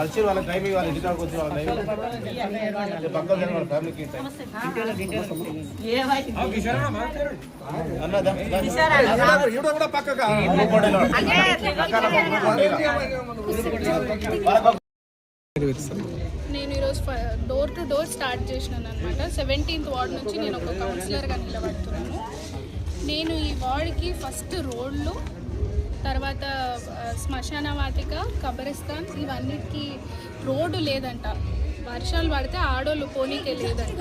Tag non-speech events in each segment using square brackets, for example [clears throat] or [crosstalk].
కలిసి వాళ్ళ టైం వాళ్ళ ఇంటికాడికి వచ్చి వాళ్ళ టైం వాళ్ళ ఫ్యామిలీకి టైం అన్నదా ఈవిడ కూడా పక్కగా నేను ఈరోజు డోర్ టు డోర్ స్టార్ట్ చేసినాను అనమాట సెవెంటీన్త్ వార్డ్ నుంచి నేను ఒక కౌన్సిలర్గా నిలబడుతున్నాను. నేను ఈ వార్డ్కి ఫస్ట్ రోడ్లు తర్వాత శ్మశాన వాటిక కబరిస్తాన్ ఇవన్నిటికీ రోడ్డు లేదంట. వర్షాలు పడితే ఆడోళ్ళు పోనీకే లేదంట.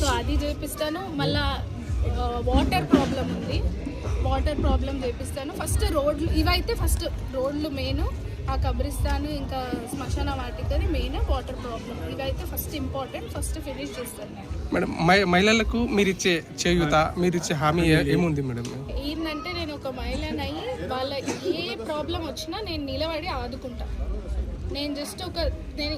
సో అది చేపిస్తాను. మళ్ళా వాటర్ ప్రాబ్లం ఉంది. వాటర్ ప్రాబ్లం చేపిస్తాను. ఫస్ట్ రోడ్లు ఇవైతే ఫస్ట్ రోడ్లు మెయిన్. ఆ కబ్రిస్తాను ఇంకా శ్మశాన వాటికది మెయిన్ వాటర్ ప్రాబ్లం ఇవైతే ఫస్ట్ ఇంపార్టెంట్ ఫస్ట్ ఫినిష్ చేస్తాను. నేను మేడం మహి- మహిళలకు మీరు ఇచ్చే చేయూత మీరు ఇచ్చే హామీ ఏముంది మేడం? ఏంటంటే నేను ఒక మహిళని అయ్యి వాళ్ళ ఏ ప్రాబ్లం వచ్చినా నేను నిలబడి ఆదుకుంటా. నేను జస్ట్ ఒక నేను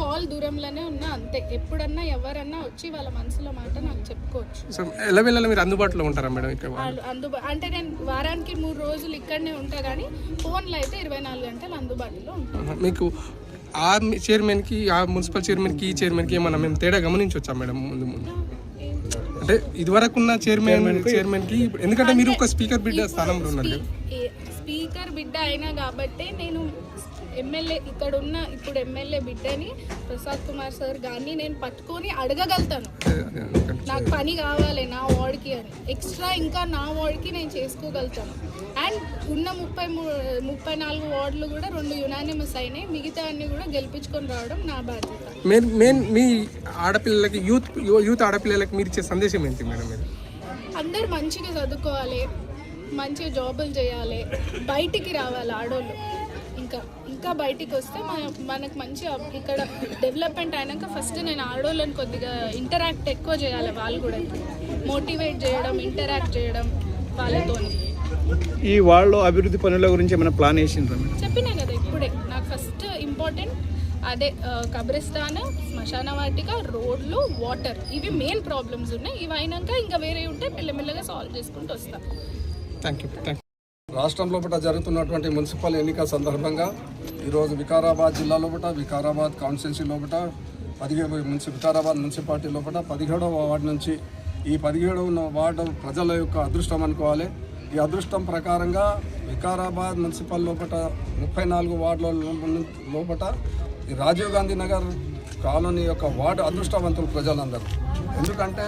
కాల్ దూరంలోనే ఉన్నా అంతే. ఎప్పుడన్నా ఎవరన్నా వచ్చి వాళ్ళ మనసులో మాట నాకు చెప్పుకోవచ్చు. సో ఎలా వెళ్ళాలి? మీరు అందుబాటులో ఉంటారా మేడం ఇక్కడ? వాళ్ళు అందుబా అంటే నేను వారానికి మూడు రోజులు ఇక్కడనే ఉంటా కానీ ఫోన్లో అయితే ఇరవై నాలుగు గంటలు అందుబాటులో ఉంటాను మీకు ఆ చైర్మన్కి ఆ మున్సిపల్ చైర్మన్కి ఈ చైర్మన్కి ఏమన్నా మేము తేడా గమనించవచ్చా మేడం ముందు ముందు? అంటే ఇదివరకు ఉన్న చైర్మన్ చైర్మన్కి ఇప్పుడు- ఎందుకంటే మీరు ఒక స్పీకర్ బిడ్డ స్థానంలో ఉన్నారు స్పీకర్ బిడ్డ అయినా కాబట్టే నేను ఎమ్మెల్యే ఇక్కడ ఉన్న ఇప్పుడు ఎమ్మెల్యే బిడ్డని ప్రసాద్ కుమార్ సార్ గారిని నేను పట్టుకొని అడగగలుగుతాను. నాకు పని కావాలి నా వార్డ్కి అని. ఎక్స్ట్రా ఇంకా నా వార్డ్కి నేను చేసుకోగలుగుతాను. అండ్ ఉన్న ముప్పై ముప్పై నాలుగు వార్డులు కూడా రెండు యునానిమస్ అయినాయి. మిగతా అన్ని కూడా గెలిపించుకొని రావడం నా బాధ్యత. మెయిన్ మెయిన్ మీ ఆడపిల్లలకి యూత్ యూత్ ఆడపిల్లలకి మీరు ఇచ్చే సందేశం ఏంటి మేడం మీరు అందరు మంచిగా చదువుకోవాలి మంచిగా జాబులు చేయాలి బయటికి రావాలి ఆడోళ్ళు. ఇంకా ఇంకా బయటికి వస్తే మన మనకు మంచి ఇక్కడ డెవలప్మెంట్ అయినాక ఫస్ట్ నేను ఆడోళ్ళని కొద్దిగా ఇంటరాక్ట్ ఎక్కువ చేయాలి వాళ్ళు కూడా. మోటివేట్ చేయడం ఇంటరాక్ట్ చేయడం వాళ్ళతో ఈ వాళ్ళ అభివృద్ధి పనుల గురించి ఏమైనా ప్లాన్ వేసిండ్రా మేడం? చెప్పినా కదా ఇప్పుడే. నాకు ఫస్ట్ ఇంపార్టెంట్ అదే కబ్రిస్తాన్ శ్మశాన వాటిక రోడ్లు వాటర్ ఇవి మెయిన్ ప్రాబ్లమ్స్ ఉన్నాయి. ఇవి అయినాక ఇంకా వేరే ఉంటే మెల్లమెల్లగా సాల్వ్ చేసుకుంటూ వస్తాను థ్యాంక్ యూ థ్యాంక్ రాష్ట్రం లోపల జరుగుతున్నటువంటి మున్సిపల్ ఎన్నిక సందర్భంగా ఈరోజు వికారాబాద్ జిల్లా లోపల వికారాబాద్ కాన్స్టిట్యున్సీ లోపల పదిహేడు మున్సి వికారాబాద్ మున్సిపాలిటీ లోపల పదిహేడవ వార్డు నుంచి ఈ పదిహేడవ వార్డు ప్రజల యొక్క అదృష్టం అనుకోవాలి. ఈ అదృష్టం ప్రకారంగా వికారాబాద్ మున్సిపల్ లోపల ముప్పై నాలుగు వార్డుల లోపల ఈ రాజీవ్ గాంధీ నగర్ కాలనీ యొక్క వార్డు అదృష్టవంతులు ప్రజలందరూ. ఎందుకంటే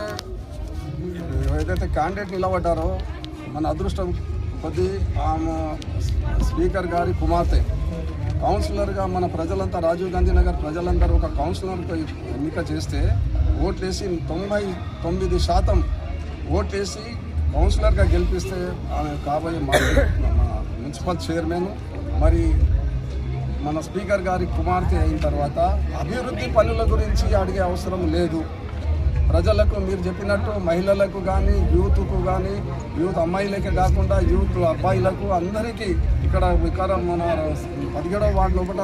ఏదైతే క్యాండిడేట్ నిలబడ్డారో మన అదృష్టం కొద్ది ఆమె స్పీకర్ గారి కుమార్తె కౌన్సిలర్గా మన ప్రజలంతా రాజీవ్ గాంధీ నగర్ ప్రజలందరూ ఒక కౌన్సిలర్తో ఎన్నిక చేస్తే ఓట్లేసి తొంభై తొమ్మిది శాతం ఓట్లేసి కౌన్సిలర్గా గెలిపిస్తే ఆమె కాబోయే మా మున్సిపల్ చైర్మన్ మరి మన స్పీకర్ గారి కుమార్తె అయిన తర్వాత అభివృద్ధి పనుల గురించి అడిగే అవసరం లేదు. ప్రజలకు మీరు చెప్పినట్టు మహిళలకు కానీ యూత్కు కానీ యూత్ అమ్మాయిలకే కాకుండా యూత్ అబ్బాయిలకు అందరికీ ఇక్కడ వికారం మన పదిహేడవ వార్డు లోపల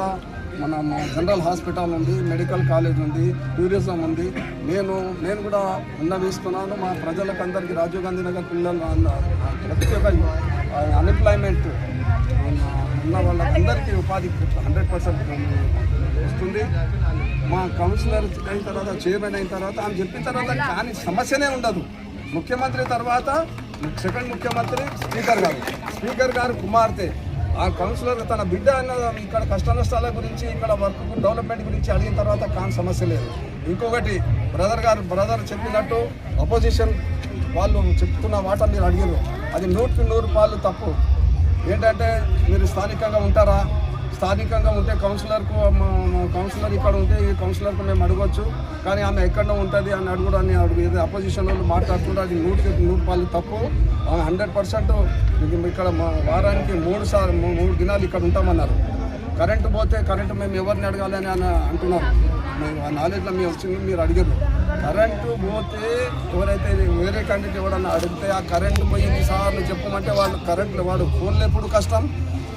మన జనరల్ హాస్పిటల్ ఉంది మెడికల్ కాలేజ్ ఉంది టూరిజం ఉంది. నేను నేను కూడా ఉన్నవిస్తున్నాను మా ప్రజలకు అందరికీ రాజీవ్ గాంధీ నగర్ పిల్లలు అన్న- ప్రతి ఒక్క అన్ఎంప్లాయ్మెంట్ ఉన్న వాళ్ళందరికీ ఉపాధి హండ్రెడ్ పర్సెంట్ వస్తుంది. మా కౌన్సిలర్ అయిన తర్వాత చైర్మన్ అయిన తర్వాత ఆమె చెప్పిన తర్వాత కానీ సమస్యనే ఉండదు. ముఖ్యమంత్రి తర్వాత సెకండ్ ముఖ్యమంత్రి స్పీకర్ గారు. స్పీకర్ గారు కుమార్తె. ఆ కౌన్సిలర్ తన బిడ్డ అన్న ఇక్కడ కష్ట నష్టాల గురించి ఇక్కడ వర్క్ డెవలప్మెంట్ గురించి అడిగిన తర్వాత కాని సమస్య లేదు. ఇంకొకటి బ్రదర్ గారు బ్రదర్ చెప్పినట్టు అపోజిషన్ వాళ్ళు చెప్తున్న మాట మీరు అడిగారు అది నూటికి నూరు పాలు తప్పు. ఏంటంటే మీరు స్థానికంగా ఉంటారా? స్థానికంగా ఉంటే కౌన్సిలర్కు కౌన్సిలర్ ఇక్కడ ఉంటే ఈ కౌన్సిలర్కు మేము అడగొచ్చు. కానీ ఆమె ఎక్కడో ఉంటుంది అని అడుగుడని అడుగు ఏదో అపోజిషన్ వాళ్ళు మాట్లాడుతుంటే అది నూటికి నూరు రూపాయలు తప్పు. హండ్రెడ్ పర్సెంట్ ఇక్కడ మా వారానికి మూడు సార్లు మూడు దినాలు ఇక్కడ ఉంటామన్నారు. కరెంటు పోతే కరెంటు మేము ఎవరిని అడగాలని అని అంటున్నారు. ఆ నాలెడ్జ్లో మేము వచ్చింది మీరు అడిగారు. కరెంటు పోతే ఎవరైతే వేరే క్యాండిడేట్ ఎవడన్నా అడిగితే ఆ కరెంటు పోయి సార్లు చెప్పమంటే వాళ్ళు కరెంట్ వాడు ఫోన్లు ఎప్పుడు కష్టం.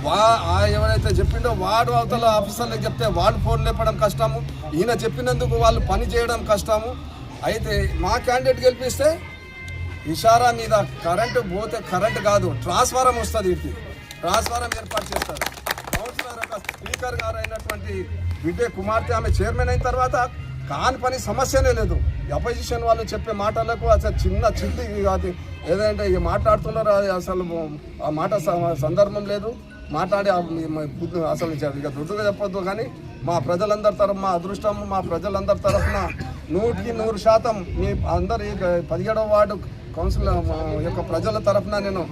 వా ఎవరైతే చెప్పిండో వాడు అవతల ఆఫీసర్లకు చెప్తే వాళ్ళు ఫోన్ లేపడం కష్టము. ఈయన చెప్పినందుకు వాళ్ళు పని చేయడం కష్టము. అయితే మా క్యాండిడేట్ గెలిపిస్తే ఇషారా మీద కరెంటు పోతే కరెంటు కాదు ట్రాన్స్ఫారం వస్తుంది ఇది ట్రాన్స్ఫారం ఏర్పాటు చేస్తారు. కౌన్సిలర్ ఒక స్పీకర్ గారు అయినటువంటి విజయ్ కుమార్తె ఆమె చైర్మన్ అయిన తర్వాత కాని పని సమస్యనే లేదు. అపోజిషన్ వాళ్ళు చెప్పే మాటలకు అసలు చిన్న చిల్లి అది ఏదంటే ఇక మాట్లాడుతున్నారు అసలు ఆ మాట స- సందర్భం లేదు. మాట్లాడి అసలు ఇక దుడ్డుగా చెప్పొద్దు కానీ మా ప్రజలందరి తరఫు మా అదృష్టం మా ప్రజలందరి తరఫున నూటికి నూరు శాతం మీ అందరి పదిహేడవ వార్డు కౌన్సిల్ యొక్క ప్రజల తరఫున నేను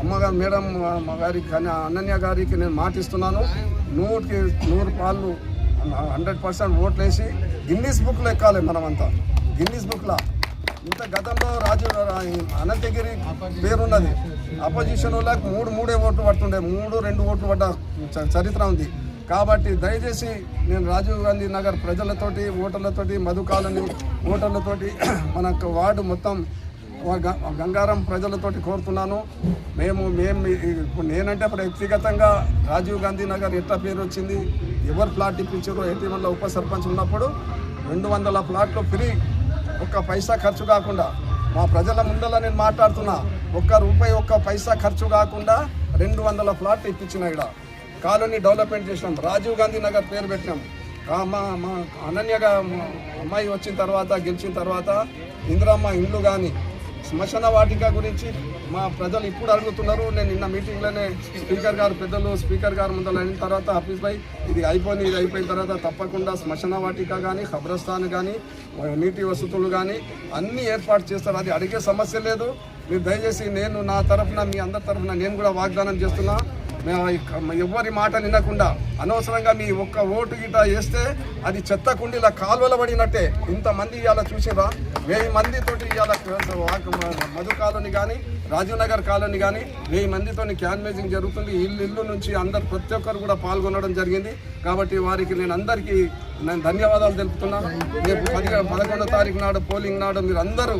అమ్మగారు మేడం మా గారికి కానీ అనన్య గారికి నేను మాటిస్తున్నాను. నూటికి నూరు పాళ్ళు హండ్రెడ్ పర్సెంట్ ఓట్లేసి గిన్నీస్ బుక్లో ఎక్కాలి మనమంతా. గిన్నీస్ బుక్లో. ఇంత గతంలో రాజు అనంతగిరి పేరున్నది. అపోజిషన్ వాళ్ళకి మూడు మూడే ఓట్లు పడుతుండే మూడు రెండు ఓట్లు పడ్డ చ- చరిత్ర ఉంది. కాబట్టి దయచేసి నేను రాజీవ్ గాంధీ నగర్ ప్రజలతోటి ఓటర్లతోటి మధు కాలనీ ఓటర్లతోటి [clears throat] మన యొక్క వార్డు మొత్తం గంగారం ప్రజలతోటి కోరుతున్నాను. మేము మేము ఇప్పుడు నేనంటే ఇప్పుడు వ్యక్తిగతంగా రాజీవ్ గాంధీ నగర్ ఎట్లా పేరు వచ్చింది ఎవరు ప్లాట్ ఇప్పించారో ఎయిటీ వన్లో ఉప సర్పంచ్ ఉన్నప్పుడు రెండు వందల ప్లాట్లు ఫ్రీ ఒక్క పైసా ఖర్చు కాకుండా మా ప్రజల ముందర నేను మాట్లాడుతున్నా. ఒక్క రూపాయి ఒక్క పైసా ఖర్చు కాకుండా రెండు వందల ఫ్లాట్ ఇప్పించిన ఇక్కడ కాలనీ డెవలప్మెంట్ చేసినాం. రాజీవ్ గాంధీ నగర్ పేరు పెట్టినాం. మా మా అనన్యగా అమ్మాయి వచ్చిన తర్వాత గెలిచిన తర్వాత ఇందిరమ్మ ఇండ్లు కానీ శ్మశాన వాటిక గురించి మా ప్రజలు ఇప్పుడు అడుగుతున్నారు. నేను నిన్న మీటింగ్లోనే స్పీకర్ గారు పెద్దలు స్పీకర్ గారు ముందర అయిన తర్వాత హఫీజ్ భాయ్ ఇది అయిపోయింది ఇది అయిపోయిన తర్వాత తప్పకుండా శ్మశాన వాటిక కానీ ఖబ్రస్థాన్ కానీ నీటి వసతులు కానీ అన్నీ ఏర్పాటు చేస్తారు. అది అడిగే సమస్య లేదు. మీరు దయచేసి నేను నా తరఫున మీ అందరి తరఫున నేను కూడా వాగ్దానం చేస్తున్నా. ఎవరి ఎవ్వరి మాట వినకుండా అనవసరంగా మీ ఒక్క ఓటు గిట వేస్తే అది చెత్త కుండీల కాలువల పడినట్టే. ఇంతమంది ఇవాళ చూసిరా వెయ్యి మందితోటి ఇవాళ మధు కాలనీ కానీ రాజీవ్ నగర్ కాలనీ కానీ వెయ్యి మందితో క్యాన్వేజింగ్ జరుగుతుంది. ఇల్లు ఇల్లు నుంచి అందరు ప్రతి ఒక్కరు కూడా పాల్గొనడం జరిగింది. కాబట్టి వారికి నేను అందరికీ నేను ధన్యవాదాలు తెలుపుతున్నా రేపు పది పదకొండో తారీఖు నాడు పోలింగ్ నాడు మీరు అందరూ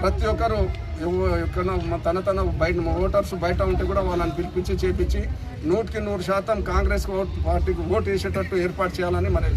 ప్రతి ఒక్కరు ఎవ- ఎక్కడ మ- తన తన బయట ఓటర్స్ బయట ఉంటే కూడా వాళ్ళని పిలిపించి చేపించి నూటికి నూరు శాతం కాంగ్రెస్ ఓట్ పార్టీకి ఓటు వేసేటట్టు ఏర్పాటు చేయాలని మనం